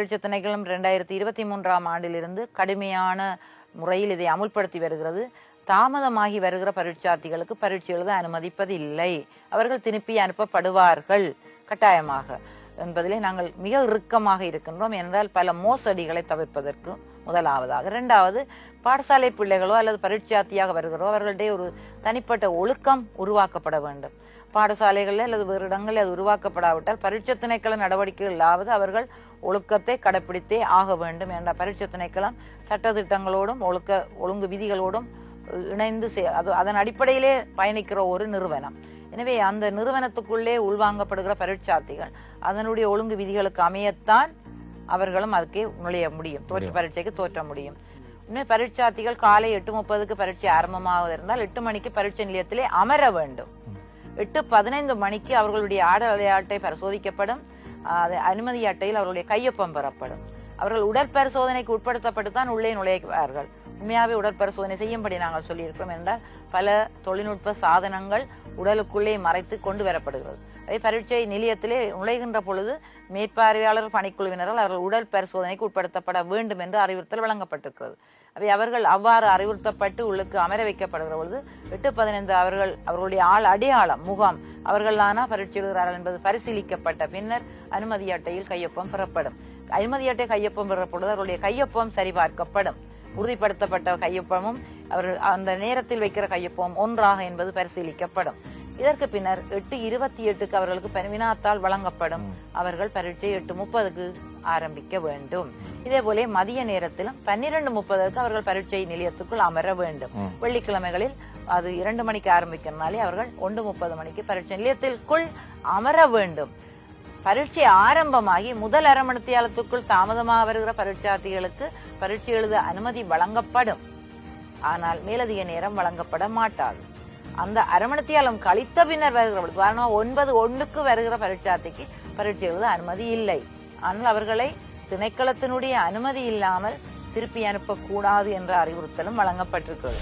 பரீட்சை திணைக்களம் ரெண்டாயிரத்தி இருபத்தி மூன்றாம் ஆண்டிலிருந்து கடுமையான முறையில் இதை அமுல்படுத்தி வருகிறது. தாமதமாகி வருகிற பரீட்சார்த்திகளுக்கு பரீட்சை எழுத அனுமதிப்பதில்லை. அவர்கள் திருப்பி அனுப்பப்படுவார்கள் கட்டாயமாக. என்பதிலே நாங்கள் மிக இறுக்கமாக இருக்கின்றோம். என்றால் பல மோசடிகளை தவிர்ப்பதற்கு முதலாவதாக. இரண்டாவது பாடசாலை பிள்ளைகளோ அல்லது பரீட்சார்த்தியாக வருகிறோ அவர்களுடைய ஒரு தனிப்பட்ட ஒழுக்கம் உருவாக்கப்பட வேண்டும். பாடசாலைகளில் அல்லது வேறு இடங்களில் அது உருவாக்கப்படாவிட்டால் பரீட்சை திணைக்கள நடவடிக்கைகளாவது அவர்கள் ஒழுக்கத்தை கடைப்பிடித்தே ஆக வேண்டும் என்ற பரீட்சை திணைக்களம் சட்டத்திட்டங்களோடும் ஒழுக்க ஒழுங்கு விதிகளோடும் இணைந்து அது அதன் அடிப்படையிலே பயணிக்கிற ஒரு நிறுவனம். எனவே அந்த நிறுவனத்துக்குள்ளே உள்வாங்கப்படுகிற பரீட்சார்த்திகள் அதனுடைய ஒழுங்கு விதிகளுக்கு அமையத்தான் அவர்களும் அதுக்கே நுழைய முடியும். தோற்ற பரீட்சைக்கு தோற்ற முடியும். உண்மை பரீட்சார்த்திகள் காலை எட்டு முப்பதுக்கு பரீட்சை ஆரம்பமாக இருந்தால் எட்டு மணிக்கு பரீட்சை நிலையத்திலே அமர வேண்டும். எட்டு பதினைந்து மணிக்கு அவர்களுடைய ஆட விளையாட்டை பரிசோதிக்கப்படும். அது அனுமதி அட்டையில் அவர்களுடைய கையொப்பம் பெறப்படும். அவர்கள் உடற்பரிசோதனைக்கு உட்படுத்தப்பட்டு தான் உள்ளே நுழைவார்கள். உண்மையாகவே உடற்பரிசோதனை செய்யும்படி நாங்கள் சொல்லியிருக்கிறோம் என்றால் பல தொழில்நுட்ப சாதனங்கள் உடலுக்குள்ளே மறைத்து கொண்டு வரப்படுகிறது. அவை பரீட்சை நிலையத்திலே நுழைகின்ற பொழுது மேற்பார்வையாளர் பணிக்குழுவினர்கள் அவர்கள் உடல் பரிசோதனைக்கு உட்படுத்தப்பட வேண்டும் என்று அறிவுறுத்தல் வழங்கப்பட்டிருக்கிறது. அவை அவர்கள் அவ்வாறு அறிவுறுத்தப்பட்டு உள்ளுக்கு அமர வைக்கப்படுகிற பொழுது எட்டு பதினைந்து அவர்கள் அவர்களுடைய ஆள் அடையாளம் முகாம் அவர்களானா பரீட்சை எழுதுகிறார்கள் என்பது பரிசீலிக்கப்பட்ட பின்னர் அனுமதி அட்டையில் கையொப்பம் பெறப்படும். அனுமதி அட்டை கையொப்பம் பெற பொழுது அவர்களுடைய கையொப்பம் சரிபார்க்கப்படும். உறுதிப்படுத்தப்பட்ட கையொப்பமும் அவர்கள் அந்த நேரத்தில் வைக்கிற கையொப்பம் ஒன்றாக என்பது பரிசீலிக்கப்படும். இதற்கு பின்னர் எட்டு இருபத்தி எட்டுக்கு அவர்களுக்கு வினாத்தாள் வழங்கப்படும். அவர்கள் பரீட்சை எட்டு முப்பதுக்கு ஆரம்பிக்க வேண்டும். இதே போல மதிய நேரத்திலும் பன்னிரண்டு முப்பதற்கு அவர்கள் பரீட்சை நிலையத்துக்குள் அமர வேண்டும். வெள்ளிக்கிழமைகளில் அது இரண்டு மணிக்கு ஆரம்பிக்கிறனாலே அவர்கள் ஒன்று முப்பது மணிக்கு பரீட்சை நிலையத்திற்குள் அமர வேண்டும். பரீட்சை ஆரம்பமாகி முதல் அரை மணித்தியாலத்துக்குள் தாமதமாக வருகிற பரீட்சார்த்திகளுக்கு பரீட்சை எழுத அனுமதி வழங்கப்படும். ஆனால் மேலதிக நேரம் வழங்கப்பட மாட்டாது. அந்த அரமணத்தியாலம் கழித்த பின்னர் வருகிற காரணம் ஒன்பது ஒன்றுக்கு வருகிற பரீட்சார்த்திக்கு பரீட்சை எழுத அனுமதி இல்லை. ஆனால் அவர்களை திணைக்களத்தினுடைய அனுமதி இல்லாமல் திருப்பி அனுப்பக்கூடாது என்ற அறிவுறுத்தலும் வழங்கப்பட்டிருக்கிறது.